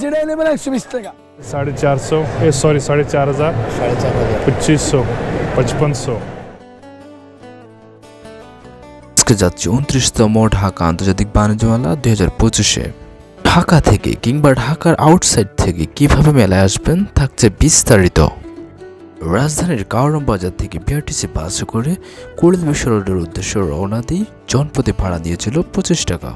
যেটা নেবেন একশো বিশ টাকা। সাড়ে চারশো এ সরি সাড়ে চার হাজার সাড়ে চার হাজার। পঁচিশশো পঁচপনশো আজকে যাচ্ছি উনত্রিশতম ঢাকা আন্তর্জাতিক বাণিজ্য মেলা দুই হাজার পঁচিশে। ঢাকা থেকে কিংবা ঢাকার আউটসাইড থেকে কীভাবে মেলায় আসবেন থাকছে বিস্তারিত। রাজধানীর কাওড়াম বাজার থেকে বিআরটিসি বাসে করে কুড়িল বিশ্ব রোডের উদ্দেশ্যে রওনা দিয়ে জনপতি ভাড়া দিয়েছিল পঁচিশ টাকা।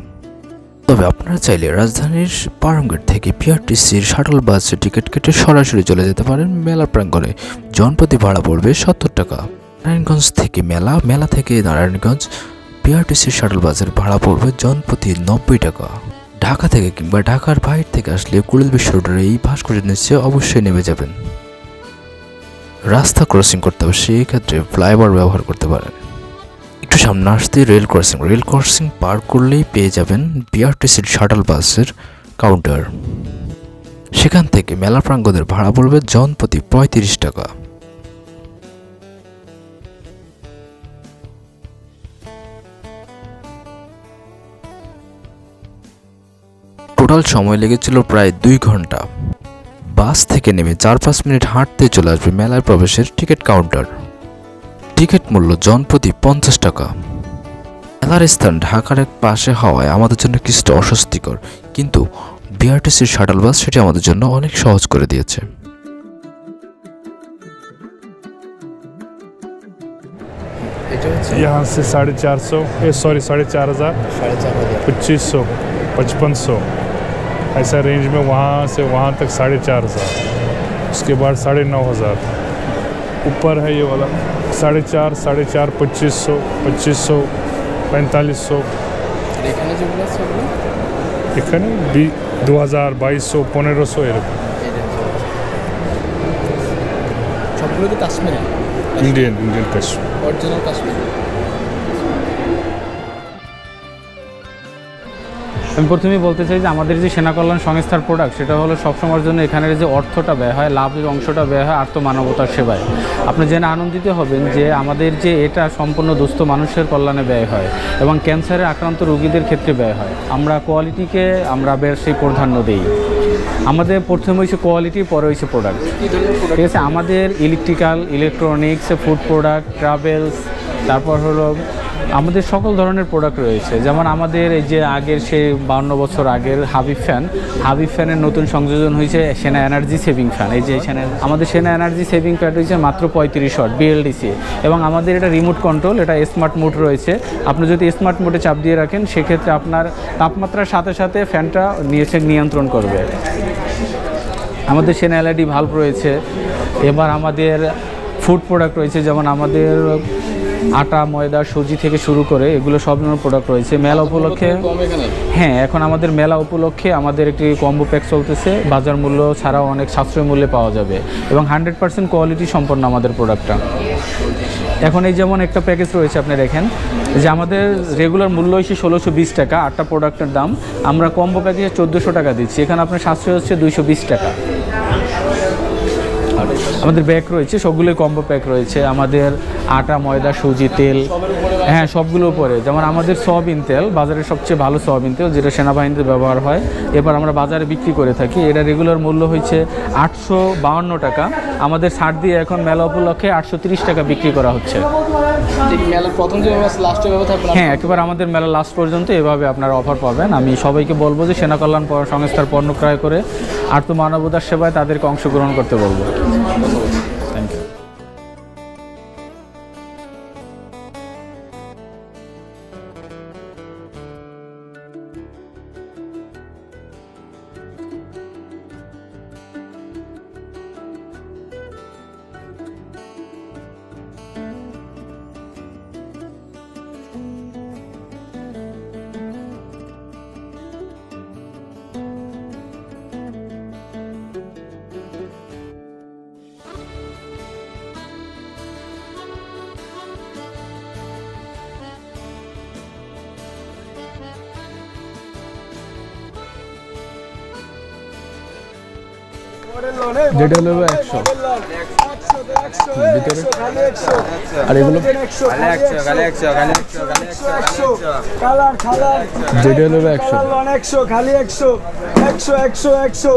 তবে আপনারা চাইলে রাজধানীর পারমগেট থেকে পিআরটিসির শাটল বাসে টিকিট কেটে সরাসরি চলে যেতে পারেন মেলা প্রাঙ্গণে। জনপতি ভাড়া পড়বে সত্তর টাকা। নারায়ণগঞ্জ থেকে মেলা মেলা থেকে নারায়ণগঞ্জ, পিআরটিসির শাটল বাসের ভাড়া পড়বে জনপ্রতি নব্বই টাকা। ঢাকা থেকে কিংবা ঢাকার বাইরে থেকে আসলে কুড়িল বিশ্ব রোডের এই ভাস্কর্য নিচে অবশ্যই নেমে যাবেন। রাস্তা ক্রসিং করতে হবে সেই ক্ষেত্রে ফ্লাইওভার ব্যবহার করতে পারেন। একটু সামনে আসতে রেল ক্রসিং রেল ক্রসিং পার করলেই পেয়ে যাবেন বিআরটিসির শাটল বাসের কাউন্টার সেখান থেকে মেলা প্রাঙ্গণের ভাড়া পড়বে জনপ্রতি পঁয়ত্রিশ টাকা। টোটাল সময় লেগেছিল প্রায় দুই ঘণ্টা। বাস থেকে নেমে চার পাঁচ মিনিট হাঁটতে চলে আসবে মেলায় প্রবেশের টিকিট কাউন্টার টিকিট মূল্য জনপ্রতি পঞ্চাশ টাকা মেলার স্থান ঢাকার এক পাশে হওয়ায় আমাদের জন্য কিছুটা অস্বস্তিকর কিন্তু বিআরটিসির শাটল বাস সেটি আমাদের জন্য অনেক সহজ করে দিয়েছে এটা হচ্ছে यहाँ से साढ़े चार सौ ए सॉरी साढ़े चार हज़ार সাড়ে চার হাজার पच्चीस सौ पचपन सौ ऐसा रेंज में वहाँ से वहाँ तक साढ़े चार हज़ार उसके बाद साढ़े नौ हज़ार ऊपर है ये वाला সাড়ে চার সাড়ে চার পঁচিশশো পঁচিশশো পঁয়তাল্লিশশো এখানে দু হাজার বাইশশো পনেরোশো এরকম সবগুলো তো Kashmir Indian Indian Kashmir original Kashmir আমি প্রথমেই বলতে চাই যে আমাদের যে সেনা কল্যাণ সংস্থার প্রোডাক্ট সেটা হলো সবসময়ের জন্য এখানের যে অর্থটা ব্যয় হয় লাভের অংশটা ব্যয় হয় আত্মমানবতার সেবায়। আপনি জেনে আনন্দিত হবেন যে আমাদের যে এটা সম্পূর্ণ দুস্থ মানুষের কল্যাণে ব্যয় হয় এবং ক্যান্সারে আক্রান্ত রোগীদের ক্ষেত্রে ব্যয় হয়। আমরা কোয়ালিটিকে আমরা বেশি প্রাধান্য দিই। আমাদের প্রথমে হয়েছে কোয়ালিটি পরে হয়েছে প্রোডাক্ট ঠিক আছে? আমাদের electrical electronics food product travels তারপর হলো আমাদের সকল ধরনের প্রোডাক্ট রয়েছে। যেমন আমাদের এই যে আগের সে বান্ন বছর আগের হাবিব ফ্যান হাবিব ফ্যানের নতুন সংযোজন হয়েছে সেনা এনার্জি সেভিং ফ্যান এই যে সেনা আমাদের সেনা এনার্জি সেভিং ফ্যান হয়েছে মাত্র পঁয়ত্রিশ ওয়াট বিএলডিসি এবং আমাদের এটা রিমোট কন্ট্রোল এটা স্মার্ট মোড রয়েছে। আপনি যদি স্মার্ট মোডে চাপ দিয়ে রাখেন, সেক্ষেত্রে আপনার তাপমাত্রার সাথে সাথে ফ্যানটা নিয়েছে নিয়ন্ত্রণ করবে। আমাদের সেনা এলআইডি ভাল্ব রয়েছে। এবার আমাদের ফুড প্রোডাক্ট রয়েছে, যেমন আমাদের আটা ময়দা সুজি থেকে শুরু করে এগুলো সব ধরনের প্রোডাক্ট রয়েছে। মেলা উপলক্ষে হ্যাঁ এখন আমাদের মেলা উপলক্ষে আমাদের একটি কম্বো প্যাক চলতেছে। বাজার মূল্য ছাড়াও অনেক সাশ্রয় মূল্যে পাওয়া যাবে এবং হান্ড্রেড পার্সেন্ট কোয়ালিটি সম্পন্ন আমাদের প্রোডাক্টটা এখন এই যেমন একটা প্যাকেজ রয়েছে আপনি দেখেন যে আমাদের রেগুলার মূল্য হচ্ছে ষোলোশো বিশ টাকা। আটটা প্রোডাক্টের দাম। আমরা কম্বো প্যাকেজে চোদ্দোশো টাকা দিচ্ছি। এখানে আপনার সাশ্রয় হচ্ছে দুইশো বিশ টাকা। আমাদের ব্যাগ রয়েছে সবগুলোই কম্বো প্যাক রয়েছে। আমাদের আটা ময়দা সুজি তেল হ্যাঁ সবগুলো উপরে। যেমন আমাদের সয়াবিন তেল বাজারের সবচেয়ে ভালো সয়াবিন তেল যেটা সেনাবাহিনীতে ব্যবহার হয়। এবার আমরা বাজারে বিক্রি করে থাকি। এটা রেগুলার মূল্য হচ্ছে আটশো টাকা। আমাদের ছাড় দিয়ে এখন মেলা উপলক্ষে আটশো তিরিশ টাকা বিক্রি করা হচ্ছে। হ্যাঁ একেবারে আমাদের মেলা লাস্ট পর্যন্ত এভাবে আপনারা অফার পাবেন। আমি সবাইকে বলব যে সেনা কল্যাণ সংস্থার পণ্য ক্রয় করে আর্থ মানবতার সেবায় তাদেরকে অংশগ্রহণ করতে বলব। Evet. যেটা হলো একশো। ভিতরে আর এগুলো যেটা হলো একশো একশো খালি একশো একশো একশো একশো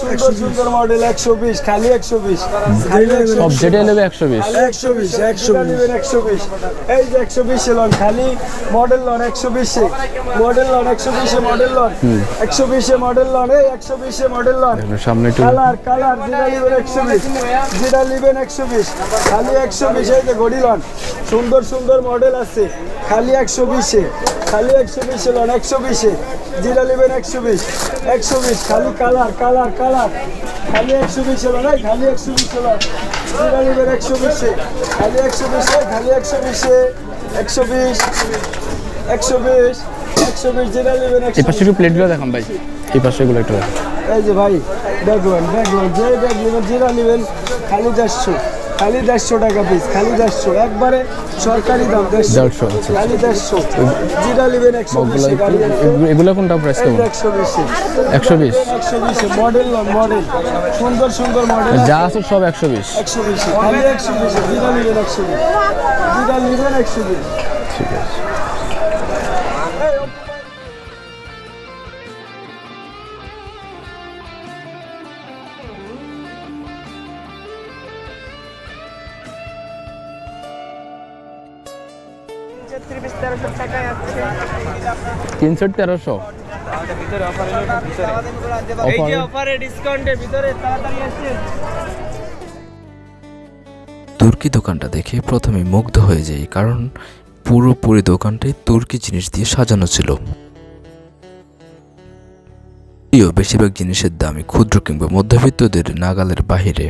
সুন্দর সুন্দর মডেল একশো বিশ খালি একশো বিশ সব একশো বিশ একশো বিশ একশো একশো বিশ এই যে একশো বিশে লন খালি মডেল লন একশো বিশে মডেল লন একশো বিশে মডেল লন একশো বিশে মডেল লন এই একশো বিশে মডেল লন সামনে কালার কালার নেবেন একশো বিশ। যেটা নেবেন একশো বিশ। খালি একশো বিশ যে ঘড়ি লন সুন্দর সুন্দর মডেল আছে। খালি একশো বিশে। খালি একশো বিশে লন একশো বিশে। যেটা নেবেন একশো বিশ। একশো বিশ খালি কালার কালার কালার খালি একশো বিশে লন খালি একশো বিশে লন যেটা নেবেন একশো বিশে। খালি একশো বিশে খালি একশো বিশে। একশো বিশ একশো বিশ একশো বিশ যেটা নেবেন এই পাশে প্লেটগুলো দেখান ভাই। এই পাশে এগুলো একটু দেখান। এই যে ভাই দেখবেন দেখবেন যে ব্যাগ নেবেন যেটা নেবেন খালি দেড়শো খালি দেড়শো টাকা পিস খালি দেড়শো একবারে সরকারি দাম দেড়শো দেড়শো, আচ্ছা। খালি দেড়শো। জিরা নেবেন একশো এগুলো- কোনটা প্রাইস কেমন? একশো বিশে। একশো বিশ। একশো বিশে মডেল মডেল সুন্দর সুন্দর মডেল যা আছে সব একশো বিশ। একশো বিশে খালি একশো বিশে জিরা নেবেন একশো বিশ। যেটা নেবেন একশো বিশ। ঠিক আছে। তিনশো তেরোশো। তুর্কি দোকানটা দেখে প্রথমে মুগ্ধ হয়ে যাই কারণ পুরোপুরি দোকানটাই তুর্কি জিনিস দিয়ে সাজানো ছিল। বেশিরভাগ জিনিসের দামই ক্ষুদ্র কিংবা মধ্যবিত্তদের নাগালের বাহিরে।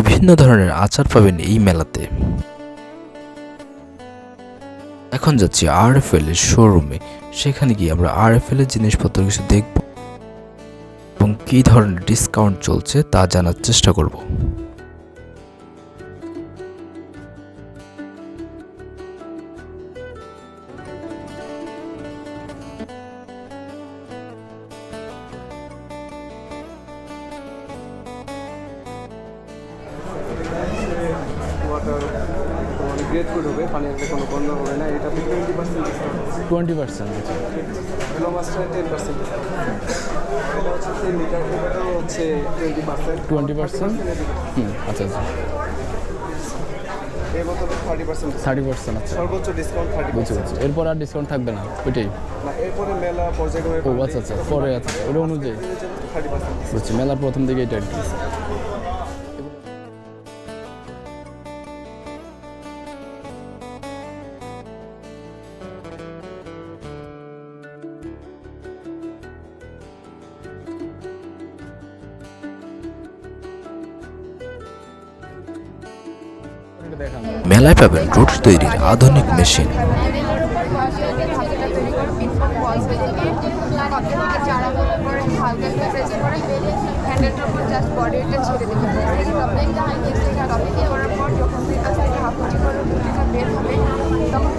বিভিন্ন ধরনের আচার পাবেন এই মেলাতে। এখন যাচ্ছি আর এফ এল এর শোরুমে সেখানে গিয়ে আমরা আর এফ এল এর জিনিসপত্র কিছু দেখব এবং কী ধরনের ডিসকাউন্ট চলছে তা জানার চেষ্টা করব। পার্সেন্ট টেন পার্সেন্ট হচ্ছে twenty percent twenty percent hmm আচ্ছা আচ্ছা। থার্টি পার্সেন্ট থার্টি পার্সেন্ট আচ্ছা। সর্বোচ্চ ডিসকাউন্ট থার্টি এরপর আর ডিসকাউন্ট থাকবে না ওইটাই। এরপরে মেলা পর্যায়ক্রমে ও আচ্ছা আচ্ছা পরে আচ্ছা আচ্ছা, ওটা অনুযায়ী। বুঝছি মেলার প্রথম দিকে এটা আর কি। হবে তখন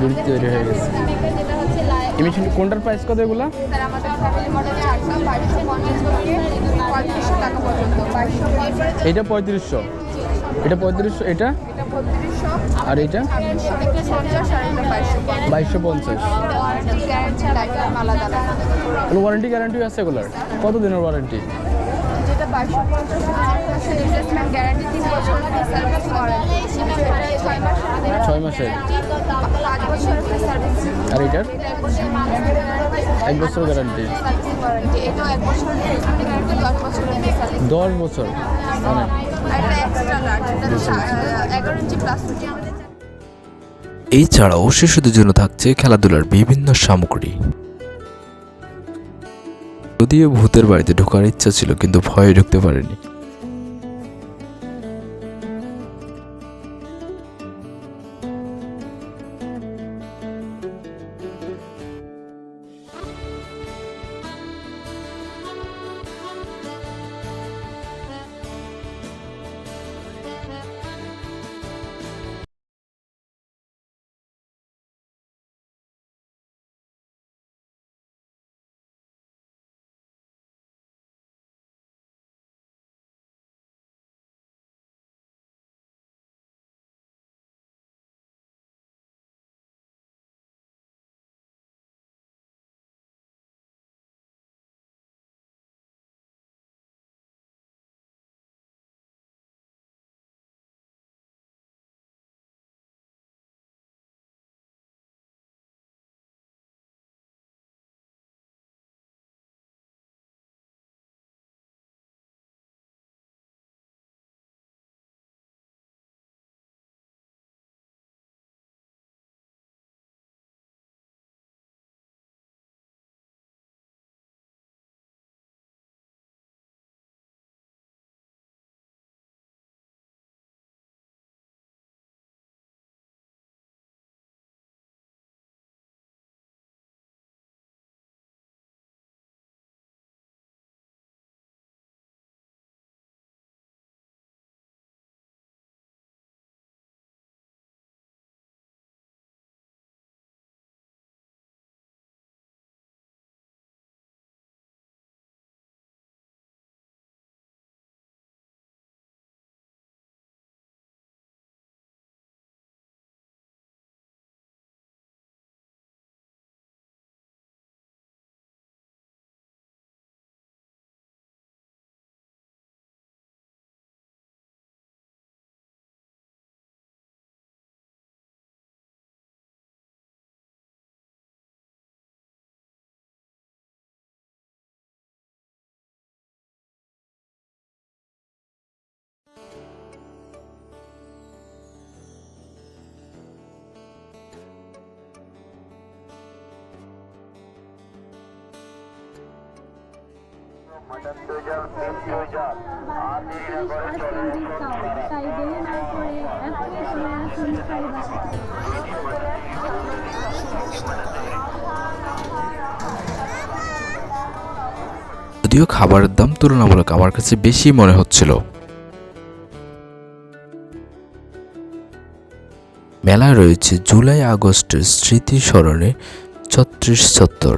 রুটি তৈরি হয়ে গেছে। যেটা হচ্ছে লাইভ এই মেশিন কোনটার প্রাইস কত এগুলা? স্যার আমাদের ফ্যামিলি মডেলে আটটা থেকে পঁয়ত্রিশশো। এটা পঁয়ত্রিশশো, এটা? এটা আর এটা? এটা বাইশশো পঞ্চাশ। ওয়ারেন্টি গ্যারান্টি আছে এগুলোর? কত দিনের ওয়ারেন্টি ছয় আর এটার? এক বছর গ্যারান্টি দশ বছর। মানে এছাড়াও শিশুদের জন্য থাকছে খেলাধুলার বিভিন্ন সামগ্রী। যদিও ভূতের বাড়িতে ঢোকার ইচ্ছা ছিল কিন্তু ভয়ে ঢুকতে পারেনি। যদিও খাবারের দাম তুলনামূলক আমার কাছে বেশি মনে হচ্ছিল। মেলায় রয়েছে জুলাই আগস্টের স্মৃতি স্মরণে ছত্রিশ চত্বর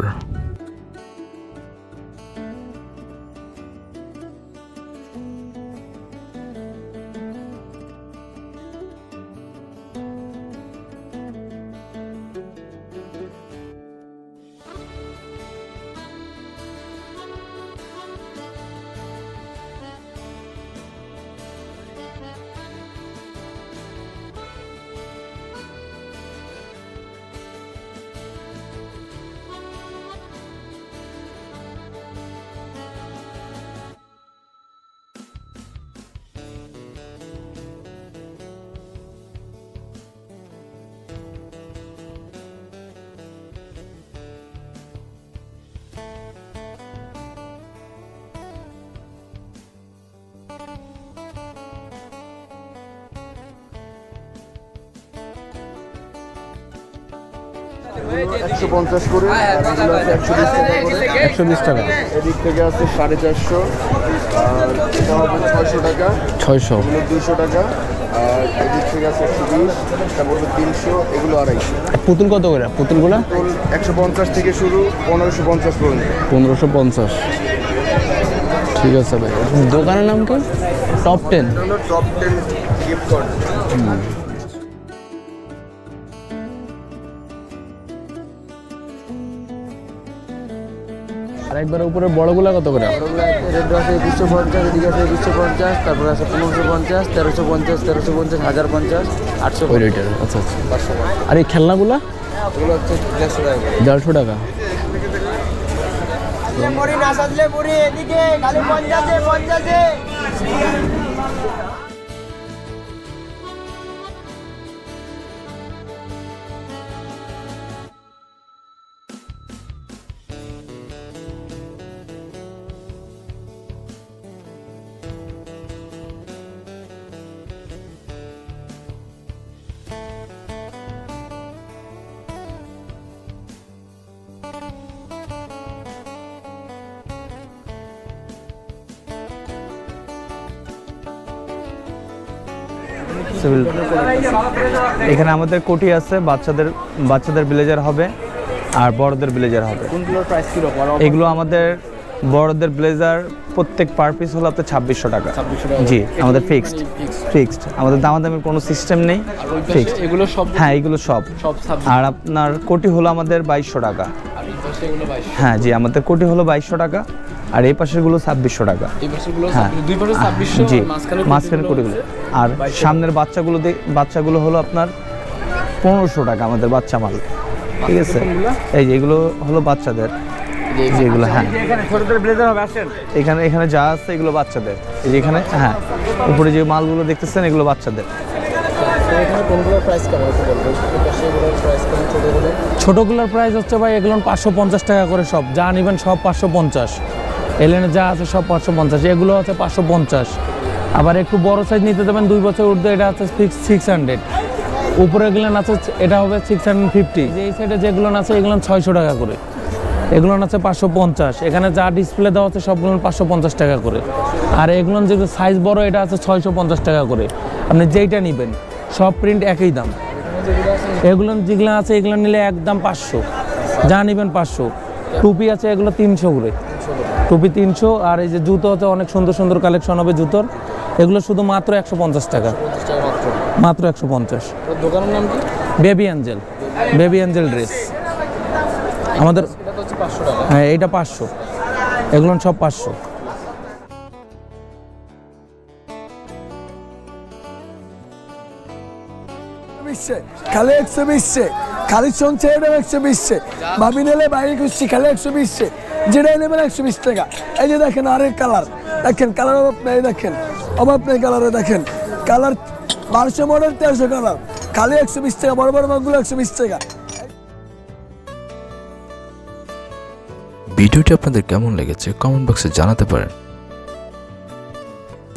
একশো পঞ্চাশ করে এগুলো আছে একশো বিশ টাকা করে। একশো বিশ টাকা। এদিক থেকে আছে সাড়ে চারশো আর এটা হবে ছয়শো টাকা। ছয়শো। এগুলো দুশো টাকা আর এদিক থেকে আছে একশো বিশ তারপর তিনশো এগুলো আড়াইশো। পুতুল কত করে? পুতুলগুলো? একশো পঞ্চাশ থেকে শুরু পনেরোশো পঞ্চাশ পর্যন্ত। পনেরোশো পঞ্চাশ। ঠিক আছে ভাই। দোকানের নাম কি? Top ten. Top ten gift আর একবার উপরে বড়গুলা কত করে? রেট আছে একুশশো পঞ্চাশ এদিকে আছে একুশশো পঞ্চাশ তারপরে আছে পনেরোশো পঞ্চাশ তেরোশো পঞ্চাশ তেরোশো পঞ্চাশ হাজার পঞ্চাশ। আটশো ওই রেটের আচ্ছা আচ্ছা। পাঁচশো আর এই খেলনাগুলা? এগুলো হচ্ছে দেড়শো টাকা দেড়শো টাকা। সিভিল এখানে আমাদের কোটি আছে বাচ্চাদের বাচ্চাদের ব্লেজার হবে আর বড়দের ব্লেজার হবে। এগুলো আমাদের বড়দের ব্লেজার প্রত্যেক পার পিস হলো আপনার ছাব্বিশশো টাকা। জি আমাদের ফিক্সড ফিক্সড আমাদের দামাদামির কোনো সিস্টেম নেই ফিক্সড এগুলো সব হ্যাঁ এগুলো সব। আর আপনার কোটি হলো আমাদের বাইশশো টাকা। হ্যাঁ জি আমাদের কোটি হলো বাইশশো টাকা আর এই পাশেরগুলো ছাব্বিশশো টাকা। হ্যাঁ। জি মাঝখানে কোটিগুলো। আর সামনের বাচ্চাগুলো বাচ্চাগুলো হলো আপনার পনেরোশো টাকা আমাদের বাচ্চা মাল। ঠিক আছে? এই যে এগুলো হলো বাচ্চাদের। যেগুলো হ্যাঁ। এখানে এখানে যা আছে এগুলো বাচ্চাদের। এই যে এখানে হ্যাঁ। উপরে যে মালগুলো দেখতেছেন এগুলো বাচ্চাদের। ছোটোগুলোর প্রাইস হচ্ছে ভাই এগুলো পাঁচশো পঞ্চাশ টাকা করে সব। যা নেবেন সব পাঁচশো পঞ্চাশ। এলেনে যা আছে সব পাঁচশো পঞ্চাশ। এগুলো আছে পাঁচশো পঞ্চাশ। আবার একটু বড় সাইজ নিতে যাবেন, দুই বছর উর্ধে এটা আছে সিক্স সিক্স হান্ড্রেড উপরে এগুলো আছে এটা হবে সিক্স হান্ড্রেড ফিফটি এই সাইডে যেগুলো আছে এগুলো ছয়শো টাকা করে। এগুলো আছে পাঁচশো পঞ্চাশ। এখানে যা ডিসপ্লে দেওয়া আছে, সবগুলো পাঁচশো পঞ্চাশ টাকা করে। আর এগুলো যেগুলো সাইজ বড়, এটা আছে ছয়শো পঞ্চাশ টাকা করে। আপনি যেইটা নেবেন, সব প্রিন্ট একই দাম। এগুলো যেগুলো আছে, এগুলো নিলে একদম পাঁচশো। যা নেবেন পাঁচশো। টুপি আছে, এগুলো তিনশো করে। টুপি তিনশো, আর এই যে জুতো আছে, অনেক সুন্দর সুন্দর কালেকশন হবে জুতোর। এগুলো শুধু মাত্র একশো পঞ্চাশ টাকা। মাত্র। একশো পঞ্চাশ। দোকানের নাম কি? Baby angel. Baby angel dress. আমাদের এটা তো হচ্ছে পাঁচশো টাকা। হ্যাঁ এইটা পাঁচশো। এগুলো সব পাঁচশো। খালি একশো বিশে। খালি চলছে এটাও একশো বিশে। ভাবি নিলে বাইরে খুশি খালি একশো বিশে। যেটাই নেবেন একশো বিশ টাকা। এই যে দেখেন আরেক কালার। দেখেন কালার অভাব নেই দেখেন। অভাব নেই কালারে দেখেন। কালার বারোশো মডেল তেরোশো কালার খালি একশো বিশ টাকা, বড় বড় মাছগুলো একশো বিশ টাকা। ভিডিওটি আপনাদের কেমন লেগেছে কমেন্ট বক্সে জানাতে পারেন।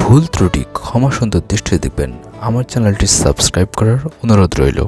ভুল ত্রুটি ক্ষমা সুন্দর দৃষ্টিতে দেখবেন। আমার চ্যানেলটি সাবস্ক্রাইব করার অনুরোধ রইল।